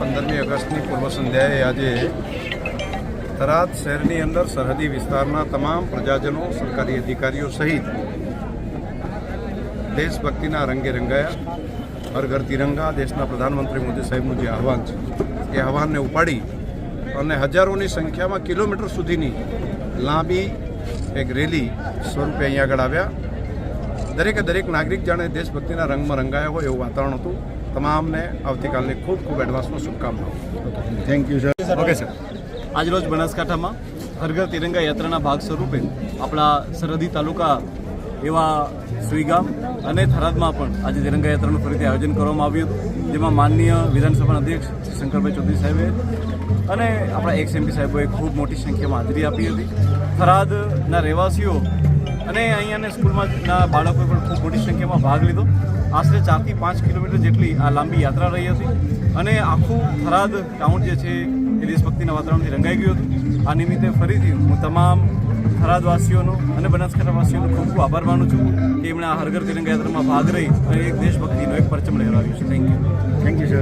પંદરમી ઓગસ્ટની પૂર્વ સંધ્યાએ આજે થરાદ શહેરની અંદર સરહદી વિસ્તારના તમામ પ્રજાજનો, સરકારી અધિકારીઓ સહિત દેશભક્તિના રંગે રંગાયા. હર ઘર તિરંગા, દેશના પ્રધાનમંત્રી મોદી સાહેબનું જે આહવાન છે, એ આહવાનને ઉપાડી અને હજારોની સંખ્યામાં કિલોમીટર સુધીની લાંબી એક રેલી સ્વરૂપે અહીંયા આગળ આવ્યા. દરેકે દરેક નાગરિક જાણે દેશભક્તિના રંગમાં રંગાયા હોય એવું વાતાવરણ હતું. તમામને આવતીકાલની ખૂબ ખૂબ એડવાન્સમાં શુભકામનાઓ. Thank you sir okay sir આજરોજ બનાસકાંઠામાં હરઘર તિરંગા યાત્રાના ભાગ સ્વરૂપે આપણા સરહદી તાલુકા એવા સુઈગામ અને થરાદમાં પણ આજે તિરંગા યાત્રાનું ફરીથી આયોજન કરવામાં આવ્યું હતું જેમાં માનનીય વિધાનસભાના અધ્યક્ષ શ્રી શંકરભાઈ ચૌધરી સાહેબે અને આપણા એક્સ એમપી સાહેબોએ ખૂબ મોટી સંખ્યામાં હાજરી આપી હતી. થરાદના રહેવાસીઓ અને અહીંયાના સ્કૂલમાં બાળકોએ પણ ખૂબ મોટી સંખ્યામાં ભાગ લીધો. આશરે ચારથી પાંચ કિલોમીટર જેટલી આ લાંબી યાત્રા રહી હતી. અને આખું થરાદ ટાઉન જે છે, એ દેશભક્તિના વાતાવરણથી રંગાઈ ગયું હતું. આ નિમિત્તે ફરીથી હું તમામ થરાદવાસીઓનો અને બનાસકાંઠાવાસીઓનો ખૂબ ખૂબ આભાર માનું છું કે એમણે આ હરઘર તિરંગા યાત્રામાં ભાગ રહી અને એક દેશભક્તિનો એક પરચમ લહેરાવ્યો છે. Thank you thank you sir